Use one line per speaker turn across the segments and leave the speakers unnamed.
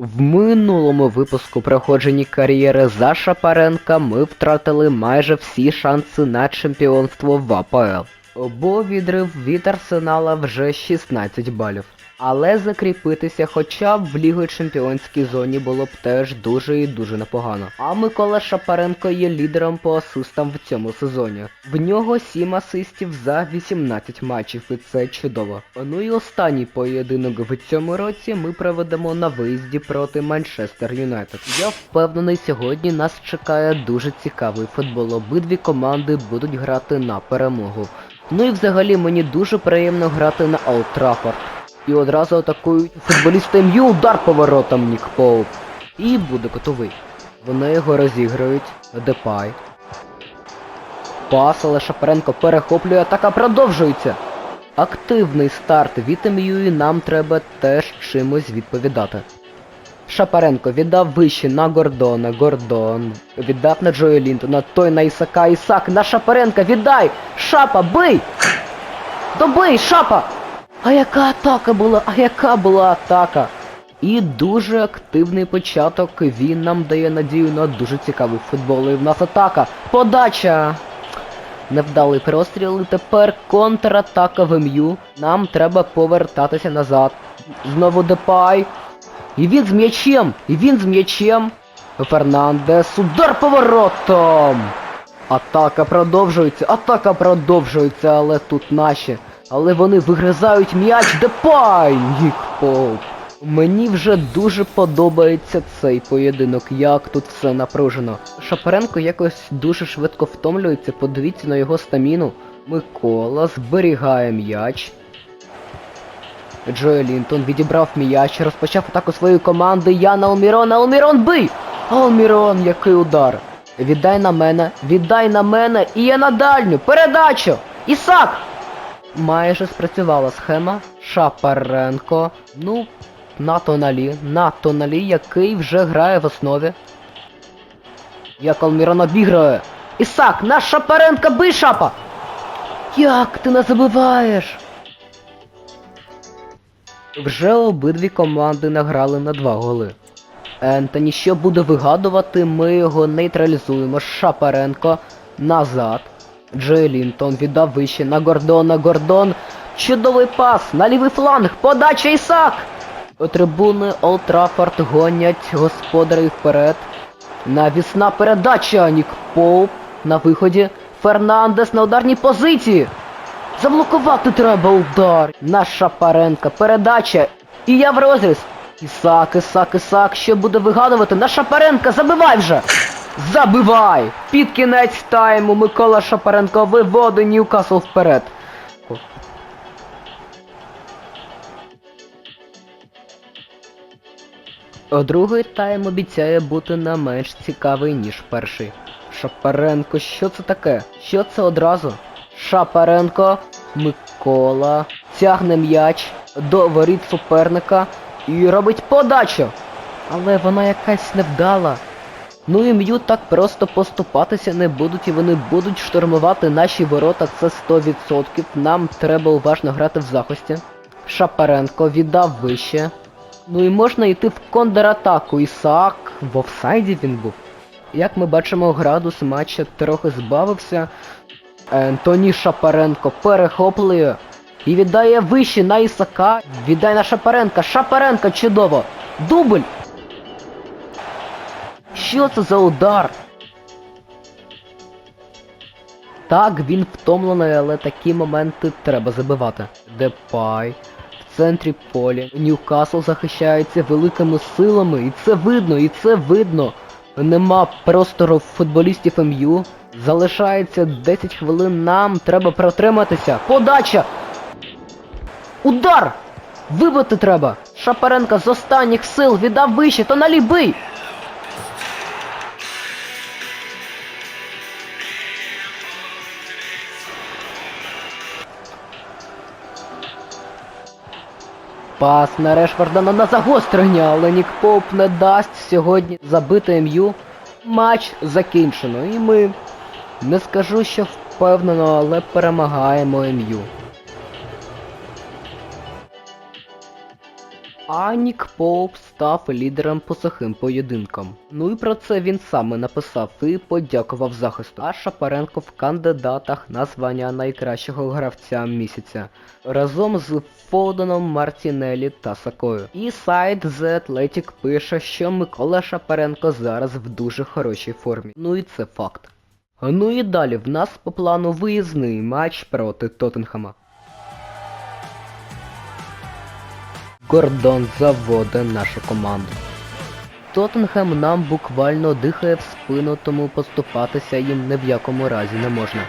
В минулому випуску проходження кар'єри за Шапаренка ми втратили майже всі шанси на чемпіонство в АПЛ. Бо відрив від Арсенала вже 16 балів. Але закріпитися хоча б в Ліго чемпіонській зоні було б теж дуже і дуже непогано. А Микола Шапаренко є лідером по асистам в цьому сезоні. В нього 7 асистів за 18 матчів, і це чудово. Ну і останній поєдинок в цьому році ми проведемо на виїзді проти Манчестер Юнайтед. Я впевнений, сьогодні нас чекає дуже цікавий футбол. Обидві команди будуть грати на перемогу. Ну і взагалі мені дуже приємно грати на Олд Траффорд. І одразу атакують футболісти М'ю удар поворотом Нік Поуп. І буде котовий. Вони його розіграють. Депай. Пас, але Шапаренко перехоплює, атака продовжується. Активний старт від М'ю і нам треба теж чимось відповідати. Шапаренко віддав вище на Гордона, Гордон. Віддав на Джоя Лінтона, той на Ісака, Ісак на Шапаренка, віддай! Шапа, бий! Добий, шапа! А яка атака була? А яка була атака? І дуже активний початок. Він нам дає надію на дуже цікавий футбол. І в нас атака. Подача! Невдалий простріл. І тепер контратака в МЮ. Нам треба повертатися назад. Знову Депай. І він з м'ячем! І він з м'ячем! Фернандес. Удар поворотом! Атака продовжується, атака продовжується, але тут наші. Але вони вигризають м'яч Депай! Нік Поуп. Мені вже дуже подобається цей поєдинок, як тут все напружено. Шапаренко якось дуже швидко втомлюється, подивіться на його стаміну. Микола зберігає м'яч. Джоель Лінтон відібрав м'яч, розпочав атаку своєї команди. Ян Алмірон, Алмірон бий! Алмірон, який удар! Віддай на мене, віддай на мене, і я на дальню! Передачу! Ісак! Майже спрацювала схема. Шапаренко. Ну, на тоналі, на тоналі, який вже грає в основі. Як Алмірон обіграє. Ісак, наш Шапаренко, бий шапа! Як ти не забиваєш? Вже обидві команди награли на два голи. Ентоні, що буде вигадувати, ми його нейтралізуємо. Шапаренко назад. Джей Лінтон віддав вище на Гордона. Гордон. Чудовий пас на лівий фланг. Подача Ісак! Трибуни Олд Траффорд гонять господарів вперед. Навісна передача Нік Поуп на виході. Фернандес на ударній позиції. Заблокувати треба удар. На Шапаренка. Передача. І я в розріз. Ісак, Ісак, Ісак. Що буде вигадувати? На Шапаренка. Забивай вже! Забивай! Під кінець тайму Микола Шапаренко виводить Ньюкасл вперед. Другий тайм обіцяє бути не менш цікавий, ніж перший. Шапаренко, що це таке? Що це одразу? Шапаренко, Микола, тягне м'яч до воріт суперника і робить подачу. Але вона якась невдала. Ну і м'ю так просто поступатися не будуть і вони будуть штурмувати наші ворота, це 100%. Нам треба уважно грати в захисті. Шапаренко віддав вище. Ну і можна йти в контратаку. Ісаак в офсайді він був. Як ми бачимо, градус матча трохи збавився. Ентоні Шапаренко перехоплює і віддає вище на Ісака. Віддай на Шапаренка. Шапаренка чудово. Дубль! Що це за удар? Так, він втомлений, але такі моменти треба забивати. Депай. В центрі поля. Ньюкасл захищається великими силами, і це видно, і це видно. Нема простору футболістів МЮ. Залишається 10 хвилин. Нам треба протриматися. Подача! Удар! Вибити треба! Шапаренка з останніх сил віддав вище, то на Пас на Решфорда на загострення, але Нік Поуп не дасть сьогодні забити МЮ. Матч закінчено. І ми не скажу, що впевнено, але перемагаємо МЮ. А Нік Поуп став лідером по сухим поєдинкам. Ну і про це він саме написав і подякував захисту. А Шапаренко в кандидатах на звання найкращого гравця місяця разом з Фоденом, Мартінелі та Сакою. І сайт The Athletic пише, що Микола Шапаренко зараз в дуже хорошій формі. Ну і це факт. Ну і далі в нас по плану виїзний матч проти Тоттенхема. Гордон заводить нашу команду. Тоттенхем нам буквально дихає в спину, тому поступатися їм ні в якому разі не можна.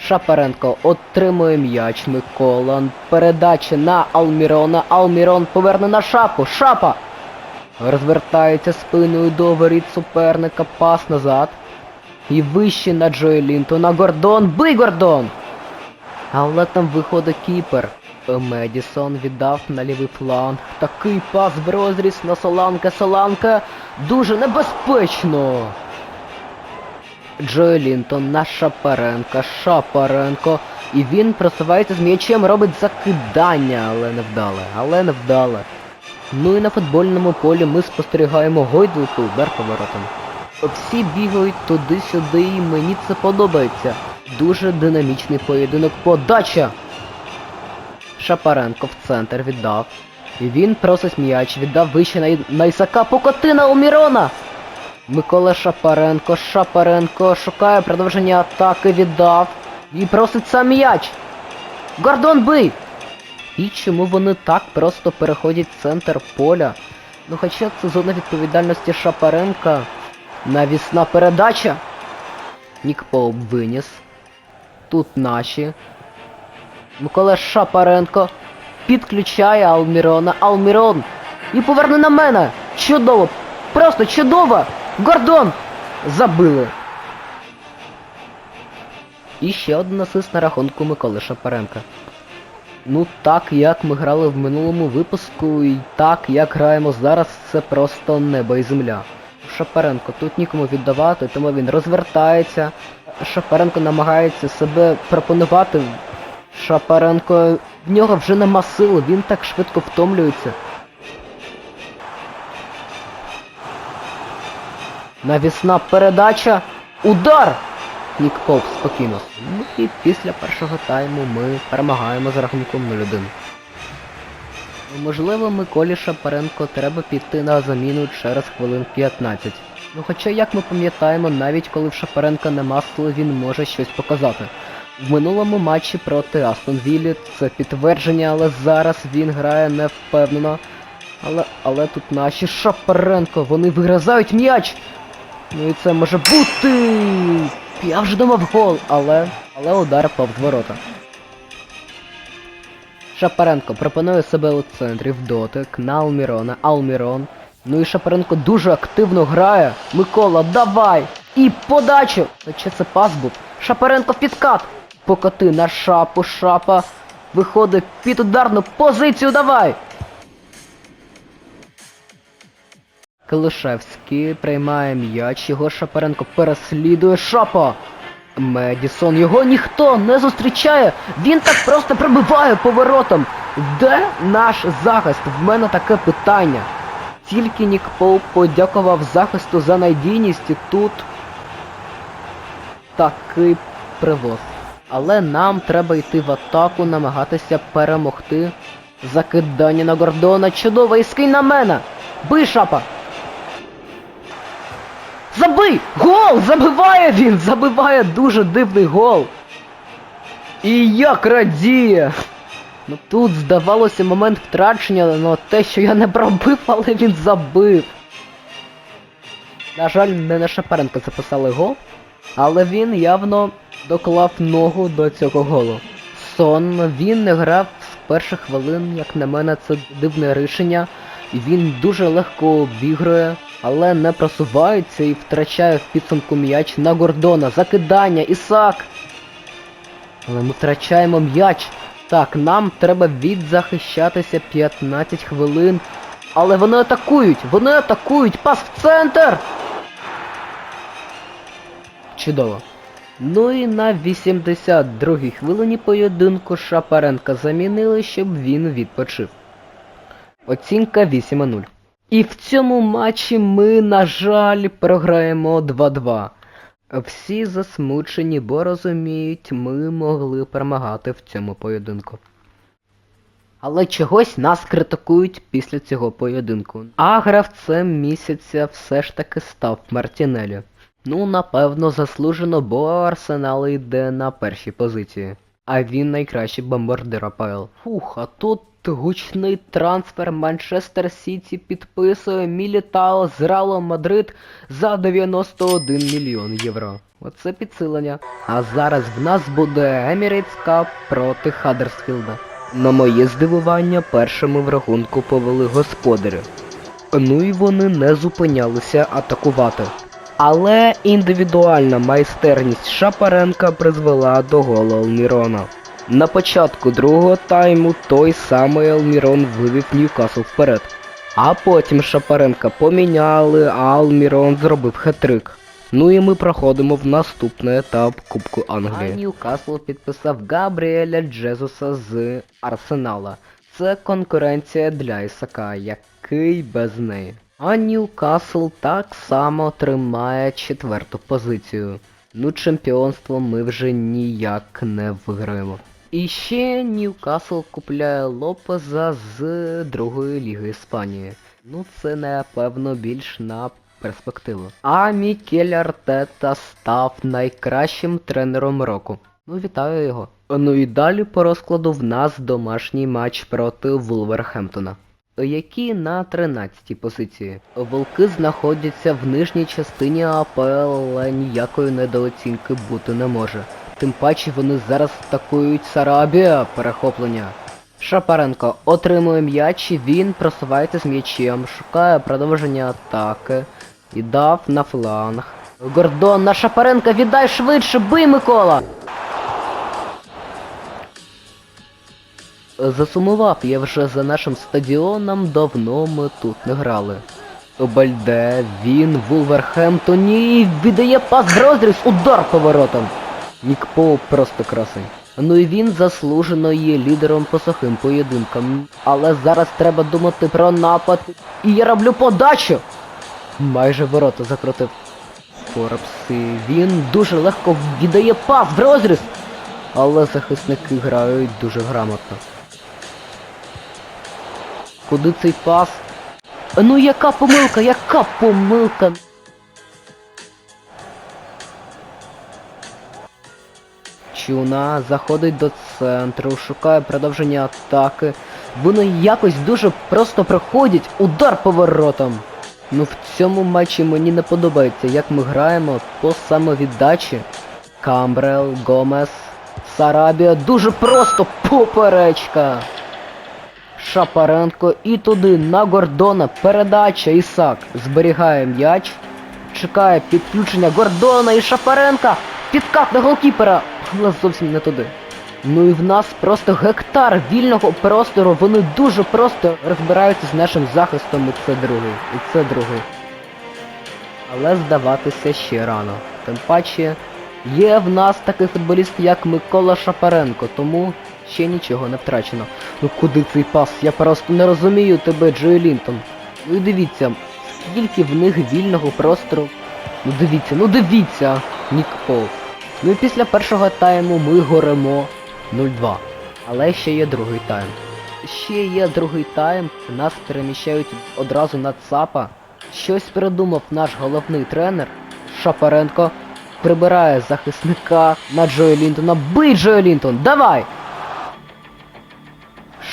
Шапаренко отримує м'яч Микола. Передача на Алмірона. Алмірон поверне на шапу. Шапа! Розвертається спиною до воріт суперника. Пас назад. І вище на Джоелінту. На Гордон. Бий Гордон! Але там виходить кіпер. Медісон віддав на лівий фланг. Такий пас в розріз на Соланка. Соланка дуже небезпечно. Джоелінтон на Шапаренка. Шапаренко. І він просувається з м'ячем, робить закидання, але не вдале. Але не вдале. Ну і на футбольному полі ми спостерігаємо гойдалку удар поворотом. Всі бігають туди-сюди, і мені це подобається. Дуже динамічний поєдинок. Подача! Шапаренко в центр віддав. І він просить м'яч, віддав вище на, на Ісака Покотина у Мірона. Микола Шапаренко, Шапаренко шукає продовження атаки, віддав. І просить сам м'яч. Гордон бий! І чому вони так просто переходять в центр поля? Ну хоча це зона відповідальності Шапаренка. Навісна передача. Нікпоуп виніс. Тут наші. Микола Шапаренко підключає Алмірона. Алмірон! І поверне на мене! Чудово! Просто чудово! Гордон! Забили! І ще один асист на рахунку Миколи Шапаренка. Ну так як ми грали в минулому випуску, і так як граємо зараз, це просто небо і земля. Шапаренко тут нікому віддавати, тому він розвертається. Шапаренко намагається себе пропонувати. Шапаренко, в нього вже нема сили, він так швидко втомлюється. Навісна передача. Удар! Нік Поп спокійно. Ну і після першого тайму ми перемагаємо за рахунком 0-1. Ну, Можливо, Миколі Шапаренко треба піти на заміну через хвилин 15. Ну хоча, як ми пам'ятаємо, навіть коли в Шапаренка нема сили, він може щось показати. В минулому матчі проти Астон Віллі це підтвердження, але зараз він грає невпевнено. Але, але тут наші Шапаренко, вони вигризають м'яч! Ну і це може бути. Я вже думав гол, але. Але удар повз ворота. Шапаренко пропонує себе у центрі в дотик на Алмірона. Алмірон. Ну і Шапаренко дуже активно грає. Микола, давай! І подачу! Чи це пас був? Шапаренко в підкат! Покоти на шапу, шапа. Виходить під ударну позицію, давай! Калишевський приймає м'яч, його Шапаренко переслідує Шапа. Медісон, його ніхто не зустрічає. Він так просто пробиває поворотом. Де наш захист? В мене таке питання. Тільки Нік Поуп подякував захисту за надійність і тут такий привоз. Але нам треба йти в атаку, намагатися перемогти. Закидання на Гордона, чудово, і скинь на мене! Бий шапа! Забий! Гол! Забиває він! Забиває дуже дивний гол! І як радіє! Ну тут здавалося момент втрачення, але те, що я не пробив, але він забив. На жаль, не на Шапаренко записали гол, але він явно доклав ногу до цього голу. Сон, він не грав з перших хвилин, як на мене, це дивне рішення. І він дуже легко обігрує, але не просувається і втрачає в підсумку м'яч на Гордона. Закидання, Ісак! Але ми втрачаємо м'яч. Так, нам треба відзахищатися 15 хвилин. Але вони атакують! Вони атакують! Пас в центр! Чудово. Ну і на 82-й хвилині поєдинку Шапаренка замінили, щоб він відпочив. Оцінка 8-0. І в цьому матчі ми, на жаль, програємо 2-2. Всі засмучені, бо розуміють, ми могли перемагати в цьому поєдинку. Але чогось нас критикують після цього поєдинку. А гравцем місяця все ж таки став Мартінелі. Ну, напевно, заслужено, бо Арсенал йде на першій позиції. А він найкращий бомбардир АПЛ. Фух, а тут гучний трансфер Манчестер Сіті підписує Мілітао з Реалом Мадрид за 91 мільйон євро. Оце підсилення. А зараз в нас буде Emirates Cup проти Хаддерсфілда. На моє здивування, першими в рахунку повели господарі. Ну і вони не зупинялися атакувати. Але індивідуальна майстерність Шапаренка призвела до голу Алмірона. На початку другого тайму той самий Алмірон вивів Ньюкасл вперед. А потім Шапаренка поміняли, а Алмірон зробив хет-трик. Ну і ми проходимо в наступний етап Кубку Англії. Ньюкасл підписав Габріеля Джезуса з Арсенала. Це конкуренція для Ісака, який без неї. А Ньюкасл так само тримає четверту позицію. Ну, чемпіонство ми вже ніяк не виграємо. І ще Ньюкасл купляє Лопеза з другої ліги Іспанії. Ну це напевно більш на перспективу. А Мікель Артета став найкращим тренером року. Ну вітаю його. Ну і далі по розкладу в нас домашній матч проти Вулверхемптона. Які на 13-й позиції. Волки знаходяться в нижній частині АПЛ, але ніякої недооцінки бути не може. Тим паче вони зараз атакують Сарабія перехоплення. Шапаренко отримує м'яч, він просувається з м'ячем, шукає продовження атаки і дав на фланг. Гордон на Шапаренка віддай швидше, бий Микола! Засумував я вже за нашим стадіоном, давно ми тут не грали. Бальде, він, Вулверхемптоні, віддає пас розріз, удар поворотом. Нік Поуп просто красень. Ну і він заслужено є лідером по сухим поєдинкам. Але зараз треба думати про напад. І я роблю подачу! Майже ворота закрутив. Форбс, і він дуже легко віддає пас в розріз. Але захисники грають дуже грамотно. Куди цей пас? Ну яка помилка, яка помилка? Чуна заходить до центру, шукає продовження атаки. Вони якось дуже просто проходять удар поворотом. Ну в цьому матчі мені не подобається, як ми граємо по самовіддачі. Камбрел, Гомес, Сарабія дуже просто поперечка. Шапаренко і туди на Гордона передача Ісак зберігає м'яч. Чекає підключення Гордона і Шапаренка. Підкат на голкіпера. Але зовсім не туди. Ну і в нас просто гектар вільного простору. Вони дуже просто розбираються з нашим захистом. І це другий. І це другий. Але здаватися ще рано. Тим паче є в нас такий футболіст, як Микола Шапаренко, тому ще нічого не втрачено. Ну куди цей пас? Я просто не розумію тебе, Джой Лінтон. Ну і дивіться, скільки в них вільного простору. Ну дивіться, ну дивіться, Нік Пол. Ну і після першого тайму ми горемо 0-2. Але ще є другий тайм. Ще є другий тайм, нас переміщають одразу на ЦАПа. Щось придумав наш головний тренер Шапаренко. Прибирає захисника на Джоя Лінтона. Бий Джоя Лінтон! Давай!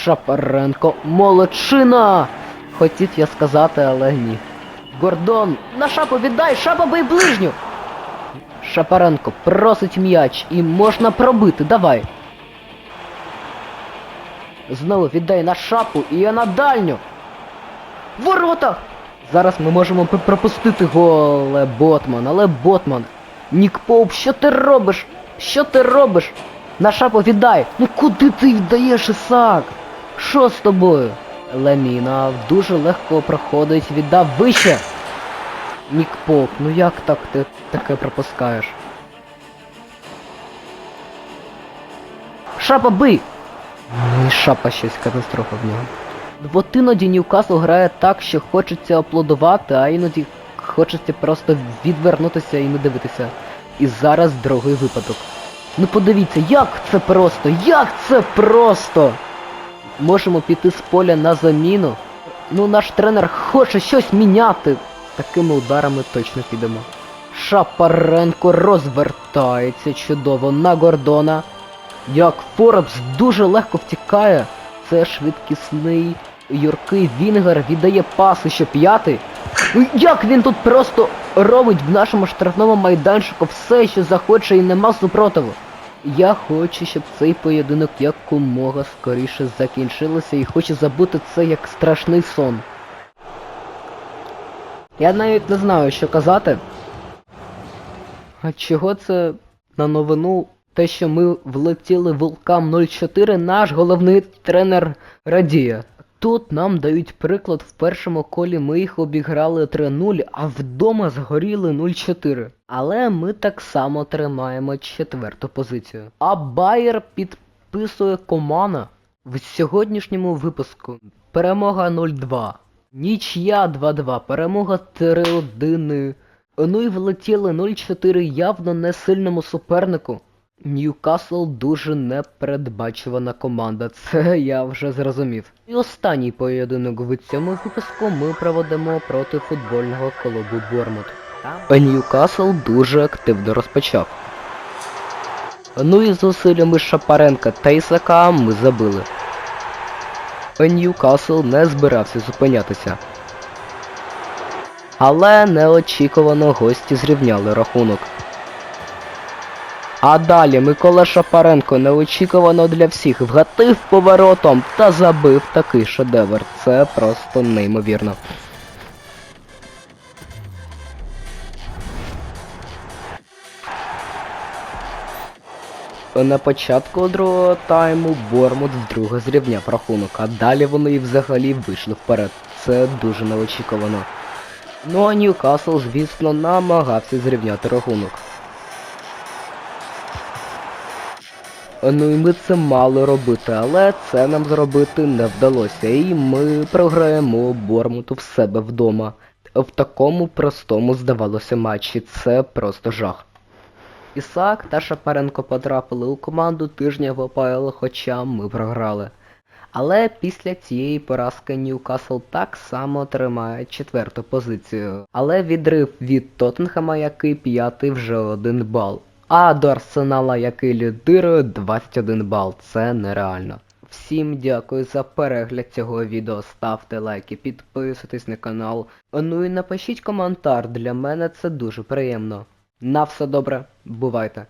Шапаренко, молодчина! Хотів я сказати, але ні. Гордон, на шапу віддай, шапа бий ближню! Шапаренко просить м'яч і можна пробити, давай. Знову віддай на шапу і я на дальню. Ворота! Зараз ми можемо пропустити гол, Ботман, але Ботман. Нік Поуп, що ти робиш? Що ти робиш? На шапу! Ну куди ти віддаєш, Ісак? Що з тобою? Леміна дуже легко проходить, віддав вище. Нік Поп, ну як так ти таке пропускаєш? Шапа бий! Ну і шапа щось катастрофа в нього. От іноді Ньюкасл грає так, що хочеться аплодувати, а іноді хочеться просто відвернутися і не дивитися. І зараз другий випадок. Ну подивіться, як це просто! Як це просто! Можемо піти з поля на заміну. Ну наш тренер хоче щось міняти. Такими ударами точно підемо. Шапаренко розвертається чудово на Гордона. Як Форбс дуже легко втікає. Це швидкісний юркий Вінгер віддає паси, що п'ятий. Ну, Як він тут просто робить в нашому штрафному майданчику все, що захоче і нема супротиву. Я хочу, щоб цей поєдинок якомога скоріше закінчилося і хочу забути це як страшний сон. Я навіть не знаю, що казати. А чого це на новину те, що ми влетіли в Вулкам 04, наш головний тренер радіє. Тут нам дають приклад, в першому колі ми їх обіграли 3-0, а вдома згоріли 0-4. Але ми так само тримаємо четверту позицію. А Байер підписує Комана в сьогоднішньому випуску. Перемога 0-2. Нічия 2-2, перемога 3-1. Ну і влетіли 0-4 явно не сильному супернику. Ньюкасл дуже непередбачувана команда, це я вже зрозумів. І останній поєдинок в цьому випуску ми проведемо проти футбольного клубу Бормут. Ньюкасл дуже активно розпочав. Ну і зусиллями Шапаренка та Ісака ми забили. Ньюкасл не збирався зупинятися. Але неочікувано гості зрівняли рахунок. А далі Микола Шапаренко неочікувано для всіх вгатив поворотом та забив такий шедевр. Це просто неймовірно. На початку другого тайму Бормут вдруге зрівняв рахунок, а далі вони і взагалі вийшли вперед. Це дуже неочікувано. Ну а Ньюкасл, звісно, намагався зрівняти рахунок. Ну і ми це мали робити, але це нам зробити не вдалося. І ми програємо Бормуту в себе вдома. В такому простому, здавалося, матчі. Це просто жах. Ісак та Шапаренко потрапили у команду тижня в ОПЛ, хоча ми програли. Але після цієї поразки Ньюкасл так само тримає четверту позицію. Але відрив від Тоттенхема, який п'ятий вже один бал. А до Арсенала, який лідирує 21 бал. Це нереально. Всім дякую за перегляд цього відео. Ставте лайки, підписуйтесь на канал. Ну і напишіть коментар, для мене це дуже приємно. На все добре, бувайте.